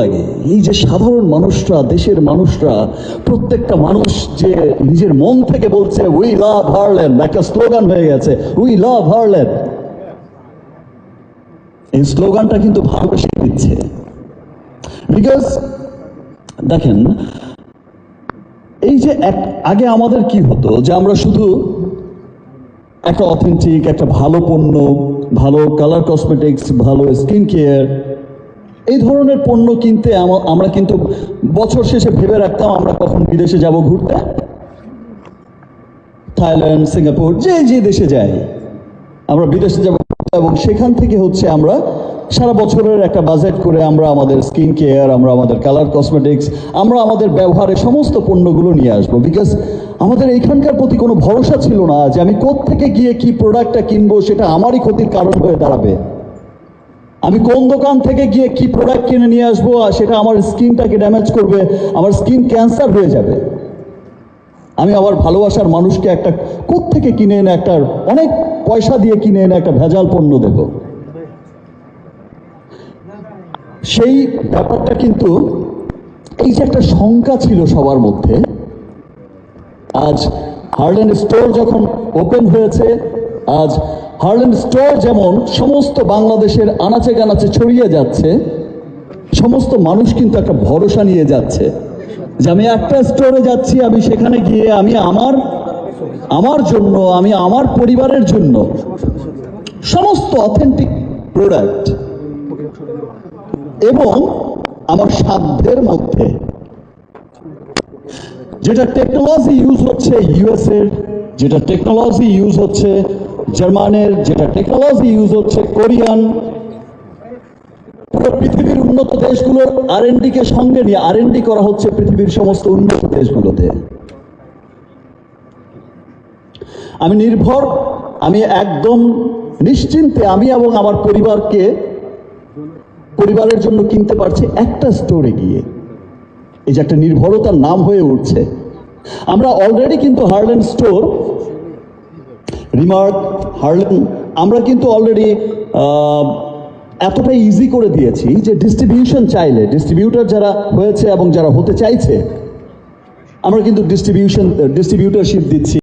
লাগে। এই যে সাধারণ মানুষরা, দেশের মানুষরা, প্রত্যেকটা মানুষ যে নিজের মন থেকে বলছে উই লাভ একটা স্লোগান হয়ে গেছে উই লাভ এই স্লোগানটা কিন্তু ভালোবেসে দিচ্ছে। বিকজ দেখেন, এই যে এক, আগে আমাদের কি হতো, যে আমরা শুধু একটা অথেন্টিক একটা ভালো পণ্য, ভালো কালার কসমেটিক্স ভালো স্কিন কেয়ার এই ধরনের পণ্য কিনতে আমরা কিন্তু বছর শেষে ভেবে রাখতাম আমরা কখন বিদেশে যাব ঘুরতে। থাইল্যান্ড, সিঙ্গাপুর, যে যে দেশে যাই, আমরা বিদেশে যাব এবং সেখান থেকে হচ্ছে আমরা সারা বছরের একটা বাজেট করে আমরা আমাদের স্কিন কেয়ার আমরা আমাদের কালার কসমেটিক্স আমরা আমাদের ব্যবহারের সমস্ত পণ্যগুলো নিয়ে আসব। বিকজ আমাদের এইখানকার প্রতি কোনো ভরসা ছিল না যে আমি থেকে গিয়ে কি প্রোডাক্টটা কিনবো সেটা আমারই ক্ষতির কারণ হয়ে দাঁড়াবে। আমি কোন দোকান থেকে গিয়ে কি প্রোডাক্ট কিনে নিয়ে আসব আর সেটা আমার স্কিনটাকে ড্যামেজ করবে, আমার স্কিন ক্যান্সার হয়ে যাবে। আমি আমার ভালোবাসার মানুষকে একটা থেকে কিনে এনে একটা অনেক পয়সা দিয়ে কিনে এনে একটা ভেজাল পণ্য দেব। সেই ব্যাপারটা কিন্তু এই যে একটা শঙ্কা ছিল সবার মধ্যে, আজ হার্ল্যান্ড স্টোর যখন ওপেন হয়েছে আজ হার্ল্যান্ড স্টোর যেমন সমস্ত বাংলাদেশের আনাচে কানাচে ছড়িয়ে যাচ্ছে, সমস্ত মানুষ কিন্তু একটা ভরসা নিয়ে যাচ্ছে যে আমি একটা স্টোরে যাচ্ছি, আমি সেখানে গিয়ে আমি আমার আমার জন্য, আমি আমার পরিবারের জন্য সমস্ত অথেন্টিক প্রোডাক্ট এবং আমার সাধ্যের মধ্যে, যেটা টেকনোলজি ইউজ হচ্ছে ইউএস এর যেটা টেকনোলজি ইউজ হচ্ছে, জার্মানের যেটা টেকনোলজি ইউজ হচ্ছে, কোরিয়ান। পুরো পৃথিবীর উন্নত দেশগুলোর আর কে সঙ্গে নিয়ে আর করা হচ্ছে পৃথিবীর সমস্ত উন্নত দেশগুলোতে। আমি নির্ভর, আমি একদম নিশ্চিন্তে আমি এবং আমার পরিবারকে, পরিবারের জন্য কিনতে পারছি একটা স্টোরে গিয়ে। এই যে একটা নির্ভরতার নাম হয়ে উঠছে। আমরা অলরেডি কিন্তু হার্ল্যান্ড স্টোর রিমার্ক হার্লিং আমরা কিন্তু অলরেডি এতটাই ইজি করে দিয়েছি যে ডিস্ট্রিবিউশন চাইলে ডিস্ট্রিবিউটার যারা হয়েছে এবং যারা হতে চাইছে, আমরা কিন্তু ডিস্ট্রিবিউশন ডিস্ট্রিবিউটারশিপ দিচ্ছি।